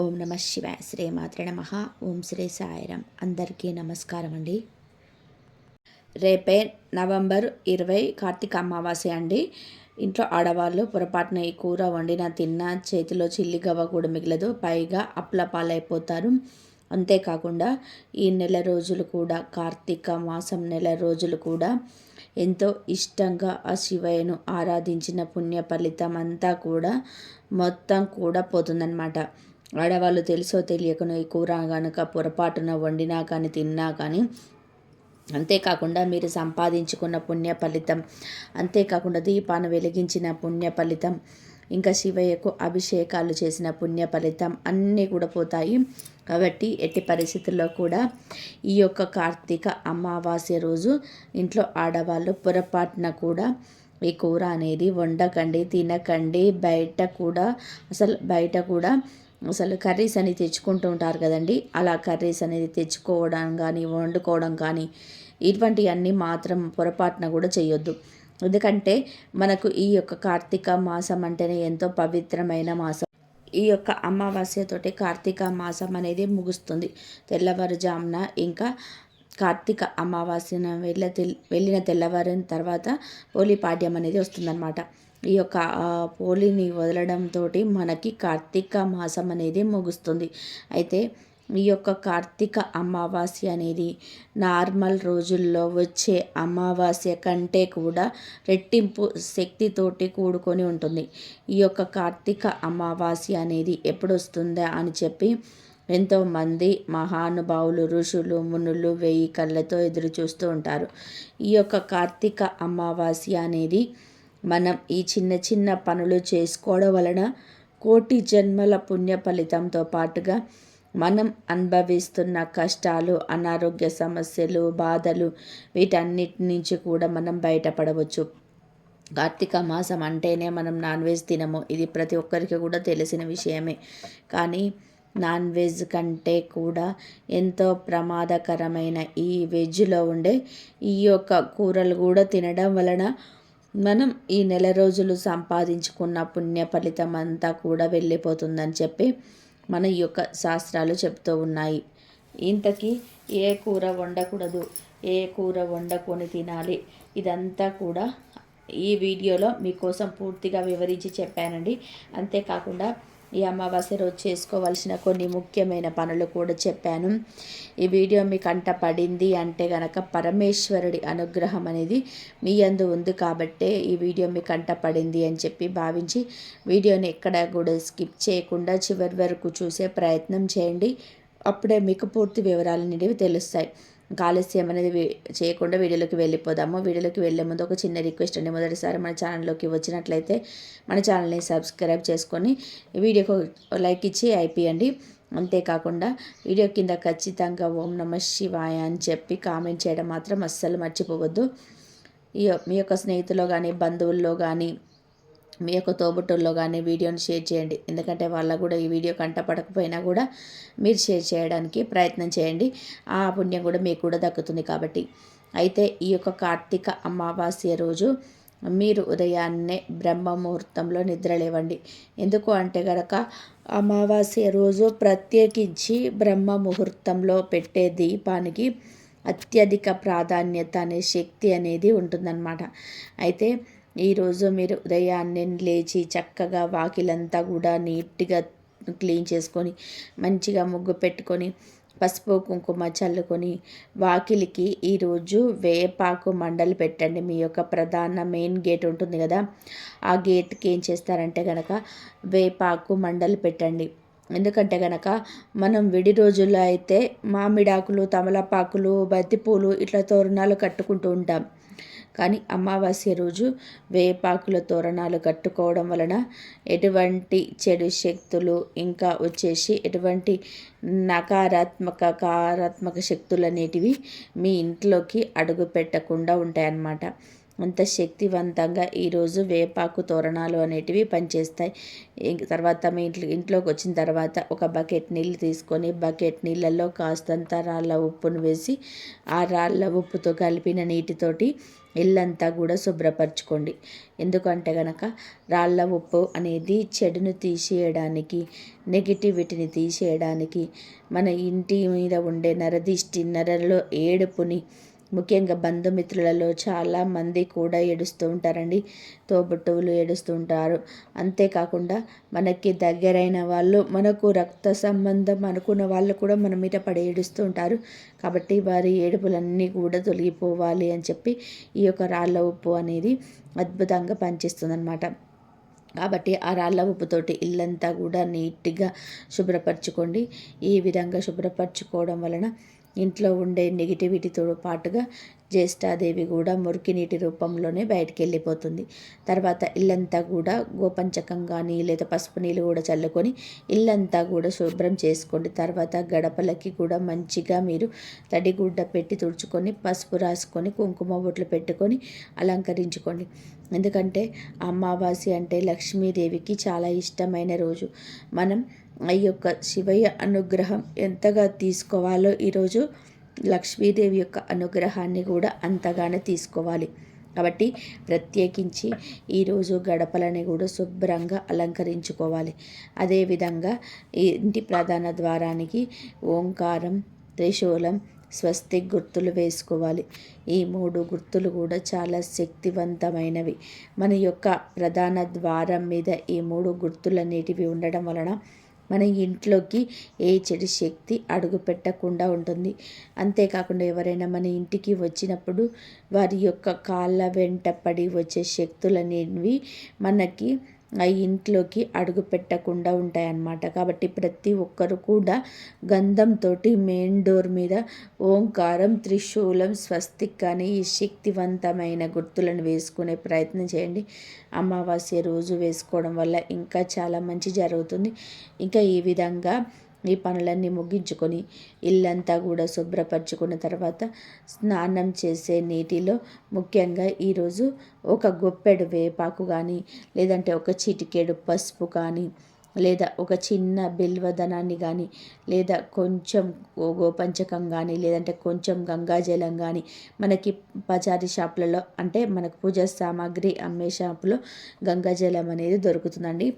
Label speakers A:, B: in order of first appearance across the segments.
A: ఓం నమ శివాయ. శ్రీ మాత్ర నమ. ఓం శ్రీ సాయిరామ్. అందరికీ నమస్కారం అండి. రేపే నవంబర్ ఇరవై కార్తీక అమావాస్య అండి. ఇంట్లో ఆడవాళ్ళు పొరపాటున ఈ కూర వండిన తిన్న చేతిలో చిల్లి గవ్వ కూడా మిగలదు. పైగా అప్ల పాలైపోతారు. అంతేకాకుండా ఈ నెల రోజులు కూడా కార్తీక మాసం నెల రోజులు కూడా ఎంతో ఇష్టంగా ఆ శివయ్యను ఆరాధించిన పుణ్య ఫలితం అంతా కూడా మొత్తం కూడా పోతుందన్నమాట. ఆడవాళ్ళు తెలుసో తెలియకనో ఈ కూర కనుక పొరపాటున వండినా కానీ తిన్నా కానీ అంతేకాకుండా మీరు సంపాదించుకున్న పుణ్య ఫలితం అంతేకాకుండా దీపాన్ని వెలిగించిన పుణ్య ఫలితం ఇంకా శివయ్యకు అభిషేకాలు చేసిన పుణ్య ఫలితం అన్నీ కూడా పోతాయి. కాబట్టి ఎట్టి పరిస్థితుల్లో కూడా ఈ యొక్క కార్తీక అమావాస్య రోజు ఇంట్లో ఆడవాళ్ళు పొరపాటున కూడా ఈ కూర అనేది వండకండి తినకండి. బయట కూడా అసలు బయట కూడా అసలు కర్రీస్ అని తెచ్చుకుంటూ ఉంటారు కదండి. అలా కర్రీస్ అనేది తెచ్చుకోవడం కానీ వండుకోవడం కానీ ఇటువంటివన్నీ మాత్రం పొరపాటున కూడా చేయొద్దు. ఎందుకంటే మనకు ఈ యొక్క కార్తీక మాసం అంటేనే ఎంతో పవిత్రమైన మాసం. ఈ యొక్క అమావాస్యతోటి కార్తీక మాసం అనేది ముగుస్తుంది. తెల్లవారుజామున ఇంకా కార్తీక అమావాస్యన వెళ్ళ వెళ్ళిన తెల్లవారిన తర్వాత పోలిపాడ్యం అనేది వస్తుందన్నమాట. ఈ యొక్క పోలిని వదలడంతో మనకి కార్తీక మాసం అనేది ముగుస్తుంది. అయితే ఈ యొక్క కార్తీక అమావాస్య అనేది నార్మల్ రోజుల్లో వచ్చే అమావాస్య కంటే కూడా రెట్టింపు శక్తితోటి కూడుకొని ఉంటుంది. ఈ యొక్క కార్తీక అమావాస్య అనేది ఎప్పుడు వస్తుందా అని చెప్పి ఎంతోమంది మహానుభావులు ఋషులు మునులు వెయ్యి కళ్ళతో ఎదురు చూస్తూ ఉంటారు. ఈ యొక్క కార్తీక అమావాస్య అనేది మనం ఈ చిన్న చిన్న పనులు చేసుకోవడం వలన కోటి జన్మల పుణ్య ఫలితంతో పాటుగా మనం అనుభవిస్తున్న కష్టాలు అనారోగ్య సమస్యలు బాధలు వీటన్నిటి నుంచి కూడా మనం బయటపడవచ్చు. కార్తీక మాసం అంటేనే మనం నాన్ వెజ్ తినము. ఇది ప్రతి ఒక్కరికి కూడా తెలిసిన విషయమే. కానీ నాన్ వెజ్ కంటే కూడా ఎంతో ప్రమాదకరమైన ఈ వెజ్లో ఉండే ఈ యొక్క కూరలు కూడా తినడం వలన మనం ఈ నెల రోజులు సంపాదించుకున్న పుణ్య ఫలితం అంతా కూడా వెళ్ళిపోతుందని చెప్పి మన యొక్క శాస్త్రాలు చెప్తూ ఉన్నాయి. ఇంతకీ ఏ కూర వండకూడదు? ఏ కూర వండకొని తినాలి? ఇదంతా కూడా ఈ వీడియోలో మీకోసం పూర్తిగా వివరించి చెప్పానండి. అంతేకాకుండా ఈ అమావాస్య రోజు చేసుకోవాల్సిన కొన్ని ముఖ్యమైన పనులు కూడా చెప్పాను. ఈ వీడియో మీ కంట పడింది అంటే గనక పరమేశ్వరుడి అనుగ్రహం అనేది మీ అందు ఉంది కాబట్టే ఈ వీడియో మీ కంట పడింది అని చెప్పి భావించి వీడియోని ఎక్కడ కూడా స్కిప్ చేయకుండా చివరి వరకు చూసే ప్రయత్నం చేయండి. అప్పుడే మీకు పూర్తి వివరాలు అనేవి తెలుస్తాయి. ఆలస్యం అనేది చేయకుండా వీడియోలోకి వెళ్ళిపోదాము. వీడియోలోకి వెళ్ళే ముందు ఒక చిన్న రిక్వెస్ట్ అండి. మొదటిసారి మన ఛానల్లోకి వచ్చినట్లయితే మన ఛానల్ని సబ్స్క్రైబ్ చేసుకొని వీడియోకి లైక్ ఇచ్చి అయిపోయండి. అంతేకాకుండా వీడియో కింద ఖచ్చితంగా ఓం నమ శివాయ అని చెప్పి కామెంట్ చేయడం మాత్రం అస్సలు మర్చిపోవద్దు. ఈ మీ యొక్క స్నేహితుల్లో కానీ బంధువుల్లో కానీ మీ యొక్క తోబుట్టుల్లో కానీ వీడియోని షేర్ చేయండి. ఎందుకంటే వాళ్ళ కూడా ఈ వీడియో కంటపడకపోయినా కూడా మీరు షేర్ చేయడానికి ప్రయత్నం చేయండి. ఆ పుణ్యం కూడా మీకు కూడా దక్కుతుంది కాబట్టి. అయితే ఈ యొక్క కార్తీక అమావాస్య రోజు మీరు ఉదయాన్నే బ్రహ్మ ముహూర్తంలో నిద్రలేవండి ఎందుకు అంటే కనుక అమావాస్య రోజు ప్రత్యేకించి బ్రహ్మ ముహూర్తంలో పెట్టే దీపానికి అత్యధిక ప్రాధాన్యత అనే శక్తి అనేది ఉంటుందన్నమాట. అయితే ఈరోజు మీరు ఉదయాన్నే లేచి చక్కగా వాకిలంతా కూడా నీట్గా క్లీన్ చేసుకొని మంచిగా ముగ్గు పెట్టుకొని పసుపు కుంకుమ చల్లుకొని వాకిలికి ఈరోజు వేపాకు మండలు పెట్టండి. మీ యొక్క ప్రధాన మెయిన్ గేట్ ఉంటుంది కదా ఆ గేట్కి ఏం చేస్తారంటే కనుక వేపాకు మండలు పెట్టండి. ఎందుకంటే గనక మనం విడి రోజుల్లో అయితే మామిడాకులు తమలపాకులు బంతిపూలు ఇట్లా తోరణాలు కట్టుకుంటూ ఉంటాం. కానీ అమావాస్య రోజు వేపాకుల తోరణాలు కట్టుకోవడం వలన ఎటువంటి చెడు శక్తులు ఇంకా వచ్చేసి ఎటువంటి నకారాత్మక కారాత్మక శక్తులు అనేటివి మీ ఇంట్లోకి అడుగు పెట్టకుండా ఉంటాయన్నమాట. అంత శక్తివంతంగా ఈరోజు వేపాకు తోరణాలు అనేటివి పనిచేస్తాయి. తర్వాత మీ ఇంట్లో ఇంట్లోకి వచ్చిన తర్వాత ఒక బకెట్ నీళ్ళు తీసుకొని బకెట్ నీళ్ళల్లో కాస్తంత రాళ్ళ ఉప్పును వేసి ఆ రాళ్ళ ఉప్పుతో కలిపిన నీటితోటి ఇల్లంతా కూడా శుభ్రపరచుకోండి. ఎందుకంటే గనక రాళ్ళ ఉప్పు అనేది చెడును తీసేయడానికి నెగిటివిటీని తీసేయడానికి మన ఇంటి మీద ఉండే నరదిష్టి నరలో ఏడుపుని ముఖ్యంగా బంధుమిత్రులలో చాలామంది కూడా ఏడుస్తూ ఉంటారండి. తోబుట్టువులు ఏడుస్తూ ఉంటారు. అంతేకాకుండా మనకి దగ్గరైన వాళ్ళు మనకు రక్త సంబంధం అనుకున్న వాళ్ళు కూడా మన మీద పడి ఏడుస్తూ ఉంటారు. కాబట్టి వారి ఏడుపులన్నీ కూడా తొలగిపోవాలి అని చెప్పి ఈ యొక్క రాళ్ళ ఉప్పు అనేది అద్భుతంగా పనిచేస్తుందన్నమాట. కాబట్టి ఆ రాళ్ళ ఉప్పుతోటి ఇల్లంతా కూడా నీట్గా శుభ్రపరచుకోండి. ఈ విధంగా శుభ్రపరచుకోవడం వలన ఇంట్లో ఉండే నెగిటివిటీతో పాటుగా జ్యేష్ఠాదేవి కూడా మురికి నీటి రూపంలోనే బయటికి వెళ్ళిపోతుంది. తర్వాత ఇల్లంతా కూడా గోపంచకం కానీ లేదా పసుపు నీళ్ళు కూడా చల్లుకొని ఇల్లంతా కూడా శుభ్రం చేసుకోండి. తర్వాత గడపలకి కూడా మంచిగా మీరు తడిగుడ్డ పెట్టి తుడుచుకొని పసుపు రాసుకొని కుంకుమ బొట్లు పెట్టుకొని అలంకరించుకోండి. ఎందుకంటే అమావాస్య అంటే లక్ష్మీదేవికి చాలా ఇష్టమైన రోజు. మనం ఈ యొక్క శివయ్య అనుగ్రహం ఎంతగా తీసుకోవాలో ఈరోజు లక్ష్మీదేవి యొక్క అనుగ్రహాన్ని కూడా అంతగానే తీసుకోవాలి. కాబట్టి ప్రత్యేకించి ఈరోజు గడపలని కూడా శుభ్రంగా అలంకరించుకోవాలి. అదేవిధంగా ఇంటి ప్రధాన ద్వారానికి ఓంకారం త్రిశూలం స్వస్తి గుర్తులు వేసుకోవాలి. ఈ మూడు గుర్తులు కూడా చాలా శక్తివంతమైనవి. మన యొక్క ప్రధాన ద్వారం మీద ఈ మూడు గుర్తులనేటివి ఉండడం వలన మన ఇంట్లోకి ఏ చెడు శక్తి అడుగు పెట్టకుండా ఉంటుంది. అంతేకాకుండా ఎవరైనా మన ఇంటికి వచ్చినప్పుడు వారి యొక్క కాళ్ళ వెంట పడి వచ్చే శక్తులనేవి మనకి ఆ ఇంట్లోకి అడుగు పెట్టకుండా ఉంటాయన్నమాట. కాబట్టి ప్రతి ఒక్కరు కూడా గంధంతో మెయిన్ డోర్ మీద ఓంకారం త్రిశూలం స్వస్తిక్ అని ఈ శక్తివంతమైన గుర్తులను వేసుకునే ప్రయత్నం చేయండి. అమావాస్య రోజు వేసుకోవడం వల్ల ఇంకా చాలా మంచి జరుగుతుంది. ఇంకా ఈ విధంగా ఈ పనులన్నీ ముగించుకొని ఇల్లంతా కూడా శుభ్రపరచుకున్న తర్వాత స్నానం చేసే నీటిలో ముఖ్యంగా ఈరోజు ఒక గొప్పెడు వేపాకు కానీ లేదంటే ఒక చిటికేడు పసుపు కానీ లేదా ఒక చిన్న బిల్వదనాన్ని కానీ లేదా కొంచెం గోపంచకం కానీ లేదంటే కొంచెం గంగాజలం కానీ మనకి పచారీ షాపులలో అంటే మనకు పూజ సామాగ్రి అమ్మే షాపులో గంగాజలం అనేది దొరుకుతుందండి.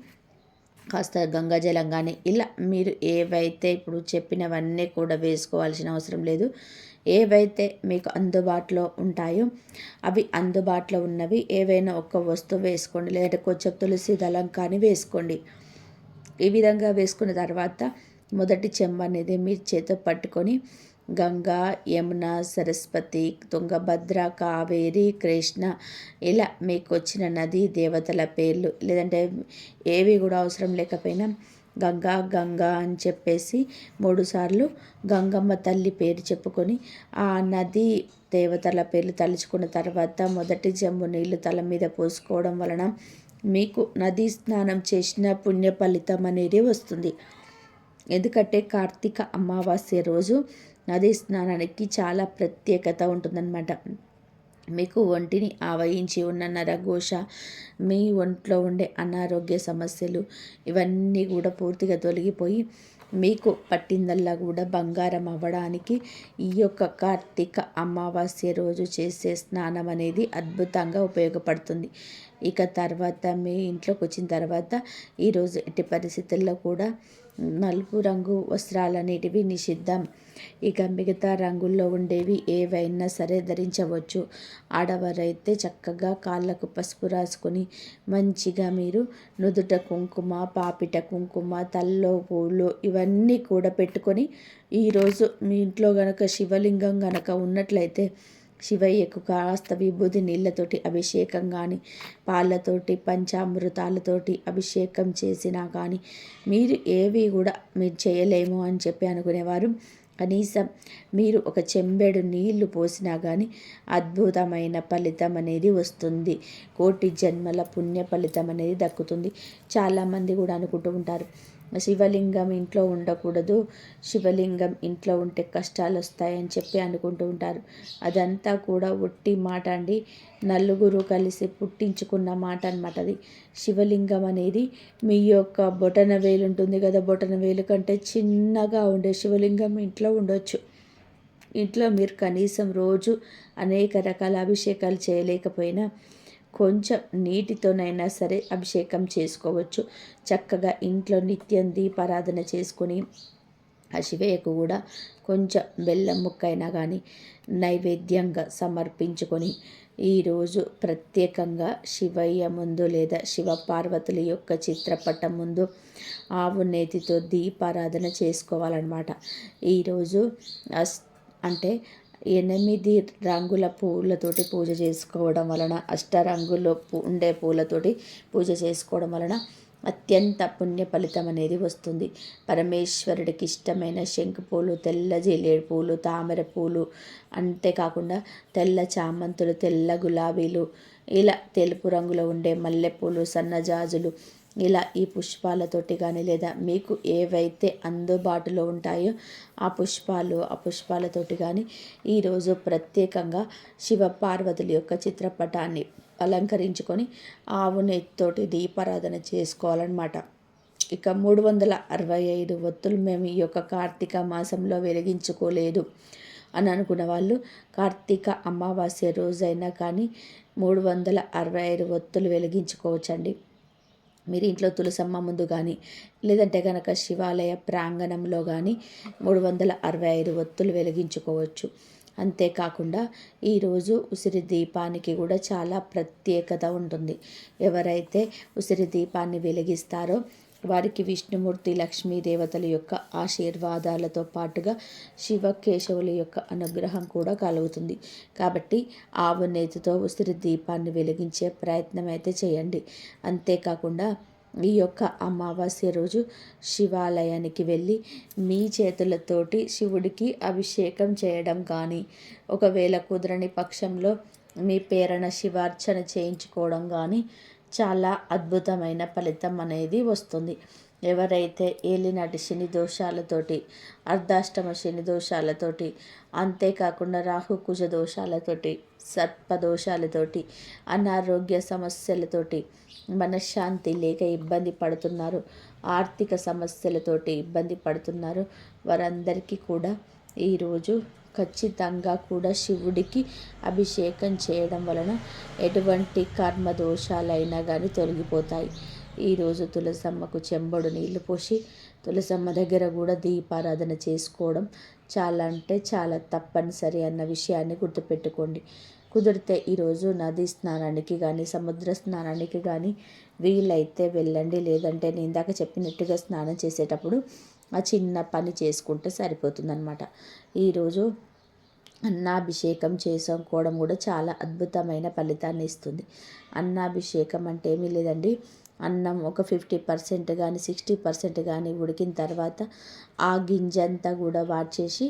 A: కాస్త గంగాజలం కానీ ఇలా మీరు ఏవైతే ఇప్పుడు చెప్పినవన్నీ కూడా వేసుకోవాల్సిన అవసరం లేదు. ఏవైతే మీకు అందుబాటులో ఉంటాయో అవి అందుబాటులో ఉన్నవి ఏవైనా ఒక వస్తువు వేసుకోండి లేదంటే కొంచెం తులసి దళం కానీ వేసుకోండి. ఈ విధంగా వేసుకున్న తర్వాత మొదటి చెంబ అనేది మీరు చేత పట్టుకొని గంగా యమున సరస్వతి తుంగభద్ర కావేరి కృష్ణ ఇలా మీకు వచ్చిన నది దేవతల పేర్లు. లేదంటే ఏవి కూడా అవసరం లేకపోయినా గంగా గంగా అని చెప్పేసి మూడుసార్లు గంగమ్మ తల్లి పేరు చెప్పుకొని ఆ నది దేవతల పేర్లు తలుచుకున్న తర్వాత మొదటి జమ్ము నీళ్ళు తల మీద పోసుకోవడం వలన మీకు నదీ స్నానం చేసిన పుణ్య ఫలితం అనేది వస్తుంది. ఎందుకంటే కార్తీక అమావాస్య రోజు నదీ స్నానానికి చాలా ప్రత్యేకత ఉంటుందన్నమాట. మీకు ఒంటిని ఆవహించి ఉన్న నరఘోష మీ ఒంట్లో ఉండే అనారోగ్య సమస్యలు ఇవన్నీ కూడా పూర్తిగా తొలగిపోయి మీకు పట్టిందల్లా కూడా బంగారం అవ్వడానికి ఈ యొక్క కార్తీక అమావాస్య రోజు చేసే స్నానం అనేది అద్భుతంగా ఉపయోగపడుతుంది. ఇక తర్వాత మీ ఇంట్లోకి వచ్చిన తర్వాత ఈరోజు ఎట్టి పరిస్థితుల్లో కూడా నలుపు రంగు వస్త్రాలు అనేటివి నిషిద్ధం. ఇక మిగతా రంగుల్లో ఉండేవి ఏవైనా సరే ధరించవచ్చు. ఆడవారైతే చక్కగా కాళ్ళకు పసుపు రాసుకొని మంచిగా మీరు నుదుట కుంకుమ పాపిట కుంకుమ తల్లో పూలు ఇవన్నీ కూడా పెట్టుకొని ఈరోజు మీ ఇంట్లో గనక శివలింగం గనక ఉన్నట్లయితే శివయ్యకు కాస్త విభూది నీళ్ళతోటి అభిషేకం కానీ పాలతోటి పంచామృతాలతోటి అభిషేకం చేసినా కానీ మీరు ఏవి కూడా మీరు చేయలేము అని చెప్పి అనుకునేవారు. కనీసం మీరు ఒక చెంబెడు నీళ్ళు పోసినా కానీ అద్భుతమైన ఫలితం అనేది వస్తుంది. కోటి జన్మల పుణ్య ఫలితం అనేది దక్కుతుంది. చాలామంది కూడా అనుకుంటూ ఉంటారు. శివలింగం ఇంట్లో ఉండకూడదు. శివలింగం ఇంట్లో ఉంటే కష్టాలు వస్తాయని చెప్పి అనుకుంటూ ఉంటారు. అదంతా కూడా ఒట్టి మాట అండి. నలుగురు కలిసి పుట్టించుకున్న మాట అనమాట అది. శివలింగం అనేది మీ యొక్క బొటన వేలు ఉంటుంది కదా బొటన వేలు కంటే చిన్నగా ఉండే శివలింగం ఇంట్లో ఉండొచ్చు. ఇంట్లో మీరు కనీసం రోజు అనేక రకాల అభిషేకాలు చేయలేకపోయినా కొంచెం నీటితోనైనా సరే అభిషేకం చేసుకోవచ్చు. చక్కగా ఇంట్లో నిత్యం దీపారాధన చేసుకొని ఆ శివయ్యకు కూడా కొంచెం బెల్లం ముక్కైనా కానీ నైవేద్యంగా సమర్పించుకొని ఈరోజు ప్రత్యేకంగా శివయ్య ముందు లేదా శివ పార్వతుల యొక్క చిత్రపటం ముందు ఆవు నేతితో దీపారాధన చేసుకోవాలన్నమాట. ఈరోజు అంటే ఎనిమిది రంగుల పూలతోటి పూజ చేసుకోవడం వలన అష్టరంగులో ఉండే పూలతోటి పూజ చేసుకోవడం వలన అత్యంత పుణ్య ఫలితం అనేది వస్తుంది. పరమేశ్వరుడికి ఇష్టమైన శంకు పూలు తెల్ల జిల్లేడు పూలు తామర పూలు అంతేకాకుండా తెల్ల చామంతులు తెల్ల గులాబీలు ఇలా తెలుపు రంగులో ఉండే మల్లెపూలు సన్నజాజులు ఇలా ఈ పుష్పాలతోటి కానీ లేదా మీకు ఏవైతే అందుబాటులో ఉంటాయో ఆ పుష్పాలు ఆ పుష్పాలతోటి కానీ ఈరోజు ప్రత్యేకంగా శివ పార్వతుల యొక్క చిత్రపటాన్ని అలంకరించుకొని ఆవు నెత్తోటి దీపారాధన చేసుకోవాలన్నమాట. ఇక మూడు వందల అరవై ఐదు ఒత్తులు మేము ఈ యొక్క కార్తీక మాసంలో వెలిగించుకోలేదు అని అనుకున్న వాళ్ళు కార్తీక అమావాస్య రోజైనా కానీ మూడు వందల అరవై ఐదు ఒత్తులు వెలిగించుకోవచ్చండి. మీరు ఇంట్లో తులసమ్మ ముందు కానీ లేదంటే కనుక శివాలయ ప్రాంగణంలో కానీ మూడు వందల అరవై ఐదు ఒత్తులు వెలిగించుకోవచ్చు. అంతేకాకుండా ఈరోజు ఉసిరి దీపానికి కూడా చాలా ప్రత్యేకత ఉంటుంది. ఎవరైతే ఉసిరి దీపాన్ని వెలిగిస్తారో వారికి విష్ణుమూర్తి లక్ష్మీ దేవతల యొక్క ఆశీర్వాదాలతో పాటుగా శివకేశవుల యొక్క అనుగ్రహం కూడా కలుగుతుంది. కాబట్టి ఆవు నేతితో ఉసిరి దీపాన్ని వెలిగించే ప్రయత్నం అయితే చేయండి. అంతేకాకుండా ఈ యొక్క అమావాస్య రోజు శివాలయానికి వెళ్ళి మీ చేతులతోటి శివుడికి అభిషేకం చేయడం కానీ ఒకవేళ కుదరని పక్షంలో మీ పేరణ శివార్చన చేయించుకోవడం కానీ చాలా అద్భుతమైన ఫలితం అనేది వస్తుంది. ఎవరైతే ఏలినాటి శని దోషాలతోటి అర్ధాష్టమ శని దోషాలతోటి అంతేకాకుండా రాహు కుజ దోషాలతోటి సర్పదోషాలతోటి అనారోగ్య సమస్యలతోటి మనశ్శాంతి లేక ఇబ్బంది పడుతున్నారు ఆర్థిక సమస్యలతోటి ఇబ్బంది పడుతున్నారు వారందరికీ కూడా ఈరోజు ఖచ్చితంగా కూడా శివుడికి అభిషేకం చేయడం వలన ఎటువంటి కర్మ దోషాలైనా కానీ తొలగిపోతాయి. ఈరోజు తులసమ్మకు చెంబడు నీళ్ళు పోసి తులసమ్మ దగ్గర కూడా దీపారాధన చేసుకోవడం చాలా అంటే చాలా తప్పనిసరి అన్న విషయాన్ని గుర్తుపెట్టుకోండి. కుదిరితే ఈరోజు నది స్నానానికి కానీ సముద్ర స్నానానికి కానీ వీలైతే వెళ్ళండి. లేదంటే నేను ఇందాక చెప్పినట్టుగా స్నానం చేసేటప్పుడు ఆ చిన్న పని చేసుకుంటే సరిపోతుందన్నమాట. ఈరోజు అన్నాభిషేకం చేసుకోవడం కూడా చాలా అద్భుతమైన ఫలితాన్ని ఇస్తుంది. అన్నాభిషేకం అంటే ఏమీ లేదండి. అన్నం ఒక ఫిఫ్టీ పర్సెంట్ కానీ సిక్స్టీ పర్సెంట్ కానీ ఉడికిన తర్వాత ఆ గింజంతా కూడా వాడ్చేసి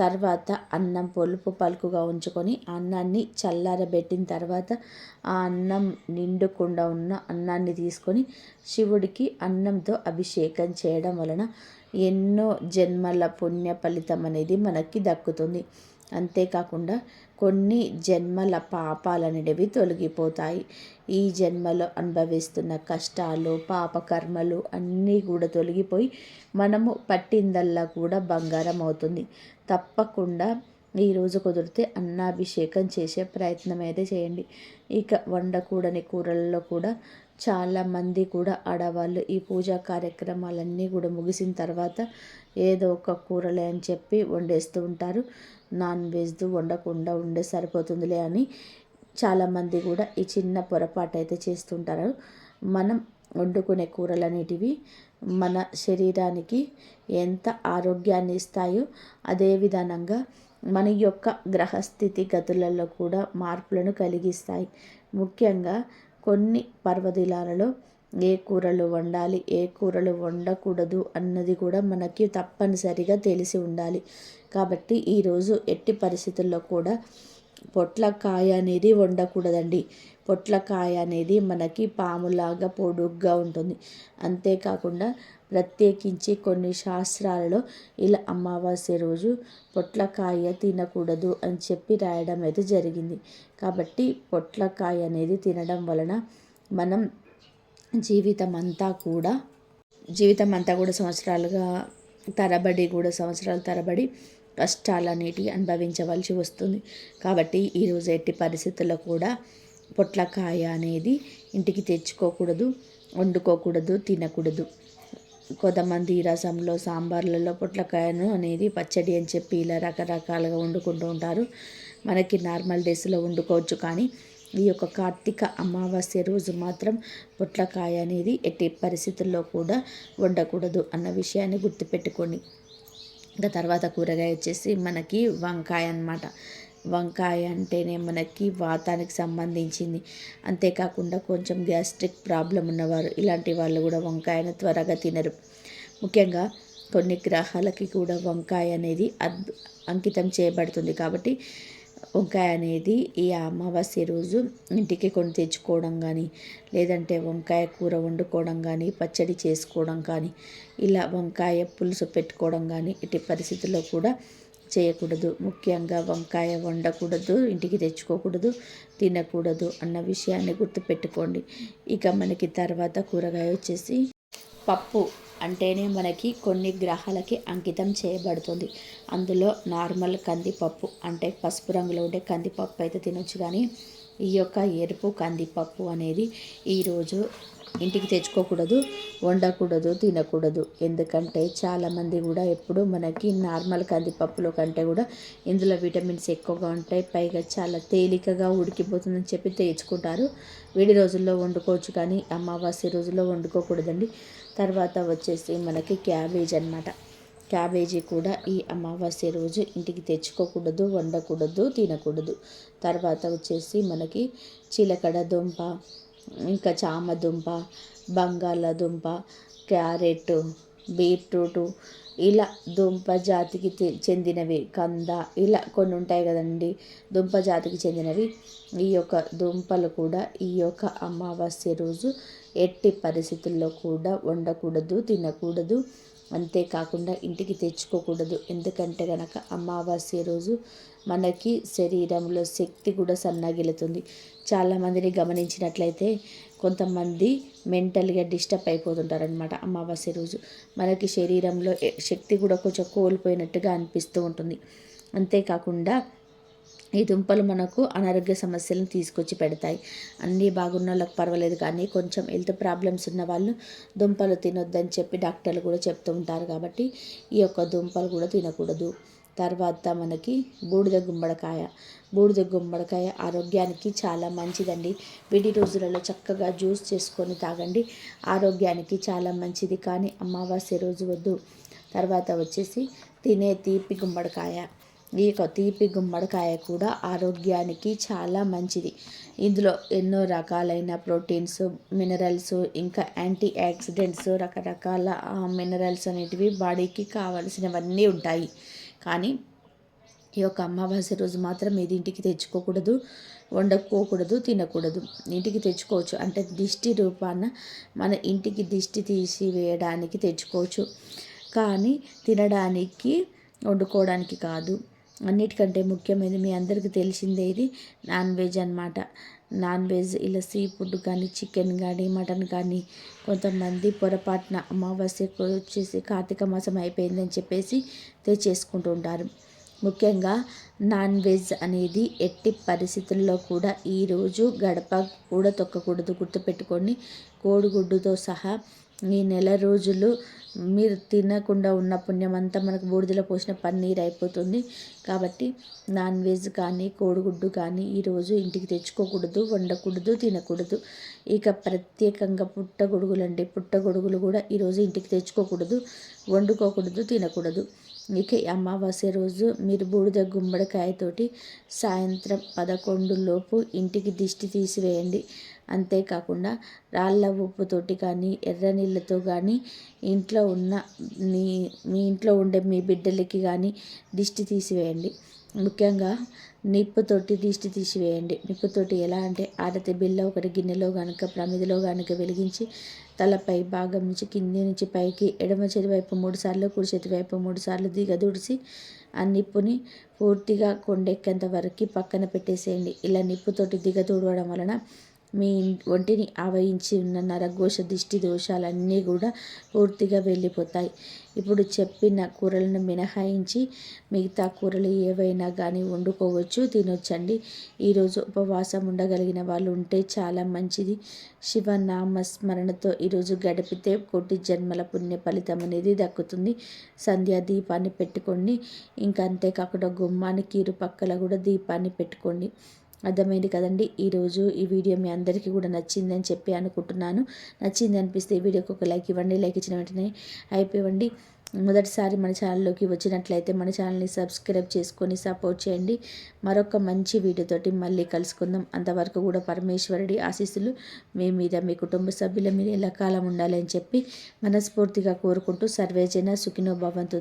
A: తర్వాత అన్నం పొలుపు పలుకుగా ఉంచుకొని అన్నాన్ని చల్లారబెట్టిన తర్వాత ఆ అన్నం నిండుకుండా ఉన్న అన్నాన్ని తీసుకొని శివుడికి అన్నంతో అభిషేకం చేయడం వలన ఎన్నో జన్మల పుణ్య ఫలితం అనేది మనకి దక్కుతుంది. అంతేకాకుండా కొన్ని జన్మల పాపాలనేటివి తొలగిపోతాయి. ఈ జన్మలో అనుభవిస్తున్న కష్టాలు పాపకర్మలు అన్నీ కూడా తొలగిపోయి మనము పట్టిందల్లా కూడా బంగారం అవుతుంది. తప్పకుండా ఈరోజు కుదిరితే అన్నాభిషేకం చేసే ప్రయత్నం అయితే చేయండి. ఇక వండకూడని కూరల్లో కూడా చాలామంది కూడా ఆడవాళ్ళు ఈ పూజా కార్యక్రమాలన్నీ కూడా ముగిసిన తర్వాత ఏదో ఒక కూరలే అని చెప్పి వండేస్తూ ఉంటారు. నాన్ వెజ్ వండకుండా ఉండే సరిపోతుందిలే అని చాలామంది కూడా ఈ చిన్న పొరపాటు అయితే చేస్తుంటారు. మనం వండుకునే కూరలు అనేటివి మన శరీరానికి ఎంత ఆరోగ్యాన్ని ఇస్తాయో అదే విధానంగా మన యొక్క గ్రహస్థితి గతులలో కూడా మార్పులను కలిగిస్తాయి. ముఖ్యంగా కొన్ని పర్వదినాలలో ఏ కూరలు వండాలి ఏ కూరలు వండకూడదు అన్నది కూడా మనకి తప్పనిసరిగా తెలిసి ఉండాలి. కాబట్టి ఈరోజు ఎట్టి పరిస్థితుల్లో కూడా పొట్లకాయ అనేది వండకూడదండి. పొట్లకాయ అనేది మనకి పాములాగా పొడుగ్గా ఉంటుంది. అంతేకాకుండా ప్రత్యేకించి కొన్ని శాస్త్రాలలో ఇలా అమావాస్య రోజు పొట్లకాయ తినకూడదు అని చెప్పి రాయడం అయితే జరిగింది. కాబట్టి పొట్లకాయ అనేది తినడం వలన మనం జీవితం అంతా కూడా జీవితం అంతా కూడా సంవత్సరాలుగా తరబడి కూడా సంవత్సరాల తరబడి కష్టాలన్నిటికీ అనుభవించవలసి వస్తుంది. కాబట్టి ఈరోజు ఎట్టి పరిస్థితుల్లో కూడా పొట్లకాయ అనేది ఇంటికి తెచ్చుకోకూడదు వండుకోకూడదు తినకూడదు. కొంతమంది రసంలో సాంబార్లలో పొట్లకాయను అనేది పచ్చడి అని చెప్పి ఇలా రకరకాలుగా వండుకుంటూ ఉంటారు. మనకి నార్మల్ డేస్లో వండుకోవచ్చు కానీ ఈ యొక్క కార్తీక అమావాస్య రోజు మాత్రం పొట్లకాయ అనేది ఎట్టి పరిస్థితుల్లో కూడా వండకూడదు అన్న విషయాన్ని గుర్తుపెట్టుకోండి ఇంకా తర్వాత కూరగాయ వచ్చేసి మనకి వంకాయ అన్నమాట. వంకాయ అంటేనే మనకి వాతానికి సంబంధించింది. అంతేకాకుండా కొంచెం గ్యాస్ట్రిక్ ప్రాబ్లం ఉన్నవారు ఇలాంటి వాళ్ళు కూడా వంకాయను త్వరగా తినరు. ముఖ్యంగా కొన్ని గ్రహాలకి కూడా వంకాయ అనేది అద్ అంకితం చేయబడుతుంది కాబట్టి వంకాయ అనేది ఈ అమావాస్య రోజు ఇంటికి కొని తెచ్చుకోవడం కానీ లేదంటే వంకాయ కూర వండుకోవడం కానీ పచ్చడి చేసుకోవడం కానీ ఇలా వంకాయ పులుసు పెట్టుకోవడం కానీ ఇటు పరిస్థితుల్లో కూడా చేయకూడదు. ముఖ్యంగా వంకాయ వండకూడదు ఇంటికి తెచ్చుకోకూడదు తినకూడదు అన్న విషయాన్ని గుర్తుపెట్టుకోండి. ఇక మనకి తర్వాత కూరగాయ వచ్చేసి పప్పు అంటేనే మనకి కొన్ని గ్రహాలకి అంకితం చేయబడుతుంది. అందులో నార్మల్ కందిపప్పు అంటే పసుపు రంగులో ఉండే కందిపప్పు అయితే తినొచ్చు కానీ ఈ యొక్క ఎరుపు కందిపప్పు అనేది ఈరోజు ఇంటికి తెచ్చుకోకూడదు వండకూడదు తినకూడదు. ఎందుకంటే చాలామంది కూడా ఎప్పుడు మనకి నార్మల్ కందిపప్పులో కంటే కూడా ఇందులో విటమిన్స్ ఎక్కువగా ఉంటాయి. పైగా చాలా తేలికగా ఉడికిపోతుందని చెప్పి తెచ్చుకుంటారు. వేడి రోజుల్లో వండుకోవచ్చు కానీ అమావాస్య రోజుల్లో వండుకోకూడదండి. తర్వాత వచ్చేసి మనకి క్యాబేజ్ అనమాట క్యాబేజీ కూడా ఈ అమావాస్య రోజు ఇంటికి తెచ్చుకోకూడదు వండకూడదు తినకూడదు. తర్వాత వచ్చేసి మనకి చిలకడ దుంప ఇంకా చామదుంప బంగాళాదుంప క్యారెట్ బీట్రూటు ఇలా దుంప జాతికి చెందినవి. కంద ఇలా కొన్ని ఉంటాయి కదండి. దుంప జాతికి చెందినవి. ఈ యొక్క దుంపలు కూడా ఈ యొక్క అమావాస్య రోజు ఎట్టి పరిస్థితుల్లో కూడా వండకూడదు తినకూడదు. అంతేకాకుండా ఇంటికి తెచ్చుకోకూడదు. ఎందుకంటే కనుక అమావాస్య రోజు మనకి శరీరంలో శక్తి కూడా సన్నగిలుతుంది. చాలామందిని గమనించినట్లయితే కొంతమంది మెంటల్గా డిస్టర్బ్ అయిపోతుంటారనమాట అమావాస్య రోజు. మనకి శరీరంలో శక్తి కూడా కొంచెం కోల్పోయినట్టుగా అనిపిస్తూ ఉంటుంది. అంతేకాకుండా ఈ దుంపలు మనకు అనారోగ్య సమస్యలను తీసుకొచ్చి పెడతాయి. అన్నీ బాగున్న వాళ్ళకి పర్వాలేదు కానీ కొంచెం హెల్త్ ప్రాబ్లమ్స్ ఉన్న వాళ్ళు దుంపలు తినొద్దని చెప్పి డాక్టర్లు కూడా చెప్తూ ఉంటారు కాబట్టి ఈ యొక్క దుంపలు కూడా తినకూడదు. తర్వాత మనకి బూడిద గుమ్మడికాయ. బూడిద గుమ్మడికాయ ఆరోగ్యానికి చాలా మంచిదండి. విడి రోజులలో చక్కగా జ్యూస్ చేసుకొని తాగండి. ఆరోగ్యానికి చాలా మంచిది కానీ అమావాస్య రోజు వద్దు. తర్వాత వచ్చేసి తినే తీపి గుమ్మడికాయ. ఈ యొక్క తీపి గుమ్మడికాయ కూడా ఆరోగ్యానికి చాలా మంచిది. ఇందులో ఎన్నో రకాలైన ప్రోటీన్స్ మినరల్స్ ఇంకా యాంటీ ఆక్సిడెంట్స్ రకరకాల మినరల్స్ అనేటివి బాడీకి కావలసినవన్నీ ఉంటాయి. కానీ ఈ యొక్క అమావాస్య రోజు మాత్రం ఇది ఇంటికి తెచ్చుకోకూడదు వండుకోకూడదు తినకూడదు. ఇంటికి తెచ్చుకోవచ్చు. అంటే దిష్టి రూపాన మన ఇంటికి దిష్టి తీసివేయడానికి తెచ్చుకోవచ్చు. కానీ తినడానికి వండుకోవడానికి కాదు. అన్నిటికంటే ముఖ్యమైనది మీ అందరికీ తెలిసిందే ఇది నాన్ వెజ్ అనమాట నాన్ వెజ్ ఇలా సీ ఫుడ్ కానీ చికెన్ కానీ మటన్ కానీ కొంతమంది పొరపాటున అమావాస్యకు వచ్చేసి కార్తీక మాసం అయిపోయిందని చెప్పేసి తెచ్చేసుకుంటూ ఉంటారు. ముఖ్యంగా నాన్ వెజ్ అనేది ఎట్టి పరిస్థితుల్లో కూడా ఈరోజు గడప కూడా తొక్కకూడదు గుర్తుపెట్టుకొని కోడిగుడ్డుతో సహా ఈ నెల రోజులు మీరు తినకుండా ఉన్న పుణ్యం అంతా మనకు బూడిదలో పోసిన పన్నీర్ అయిపోతుంది. కాబట్టి నాన్ వెజ్ కానీ కోడిగుడ్డు కానీ ఈరోజు ఇంటికి తెచ్చుకోకూడదు వండకూడదు తినకూడదు. ఇక ప్రత్యేకంగా పుట్టగొడుగులు అండి పుట్టగొడుగులు కూడా ఈరోజు ఇంటికి తెచ్చుకోకూడదు వండుకోకూడదు తినకూడదు. ఇక అమావాస్య రోజు మీరు బూడిద గుమ్మడికాయతోటి సాయంత్రం పదకొండు లోపు ఇంటికి దిష్టి తీసివేయండి. అంతేకాకుండా రాళ్ళ ఉప్పుతోటి కానీ ఎర్ర నీళ్ళతో కానీ ఇంట్లో ఉన్న మీ మీ ఇంట్లో ఉండే మీ బిడ్డలకి కానీ దిష్టి తీసివేయండి. ముఖ్యంగా నిప్పుతోటి దిష్టి తీసివేయండి. నిప్పుతోటి ఎలా అంటే ఆరతి బిల్ల ఒకటి గిన్నెలో కనుక ప్రమిదిలో కనుక వెలిగించి తలపై భాగం నుంచి కింది నుంచి పైకి ఎడమ చేతి వైపు మూడు సార్లు కుడి చేతి వైపు మూడు సార్లు దిగదుడిసి ఆ నిప్పుని పూర్తిగా కొండెక్కేంత వరకు పక్కన పెట్టేసేయండి. ఇలా నిప్పుతోటి దిగదూడవడం వలన మీ ఒంటిని ఆవహించి ఉన్న నరఘోష దిష్టి దోషాలన్నీ కూడా పూర్తిగా వెళ్ళిపోతాయి. ఇప్పుడు చెప్పిన కూరలను మినహాయించి మిగతా కూరలు ఏవైనా కానీ వండుకోవచ్చు తినొచ్చండి. ఈరోజు ఉపవాసం ఉండగలిగిన వాళ్ళు ఉంటే చాలా మంచిది. శివనామ స్మరణతో ఈరోజు గడిపితే కోటి జన్మల పుణ్య ఫలితం అనేది దక్కుతుంది. సంధ్యా దీపాన్ని పెట్టుకోండి. ఇంకా అంతేకాకుండా గుమ్మానికి ఇరుపక్కల కూడా దీపాన్ని పెట్టుకోండి. అర్థమైంది కదండి. ఈరోజు ఈ వీడియో మీ అందరికీ కూడా నచ్చిందని చెప్పి అనుకుంటున్నాను. నచ్చింది అనిపిస్తే ఈ వీడియోకి ఒక లైక్ ఇవ్వండి. లైక్ ఇచ్చిన వెంటనే అయిపోయివ్వండి మొదటిసారి మన ఛానల్లోకి వచ్చినట్లయితే మన ఛానల్ని సబ్స్క్రైబ్ చేసుకొని సపోర్ట్ చేయండి. మరొక మంచి వీడియోతోటి మళ్ళీ కలుసుకుందాం. అంతవరకు కూడా పరమేశ్వరుడి ఆశీస్సులు మీ మీద మీ కుటుంబ సభ్యుల మీద ఎలా కాలం ఉండాలని చెప్పి మనస్ఫూర్తిగా కోరుకుంటూ సర్వేజన సుఖినో భవంతు.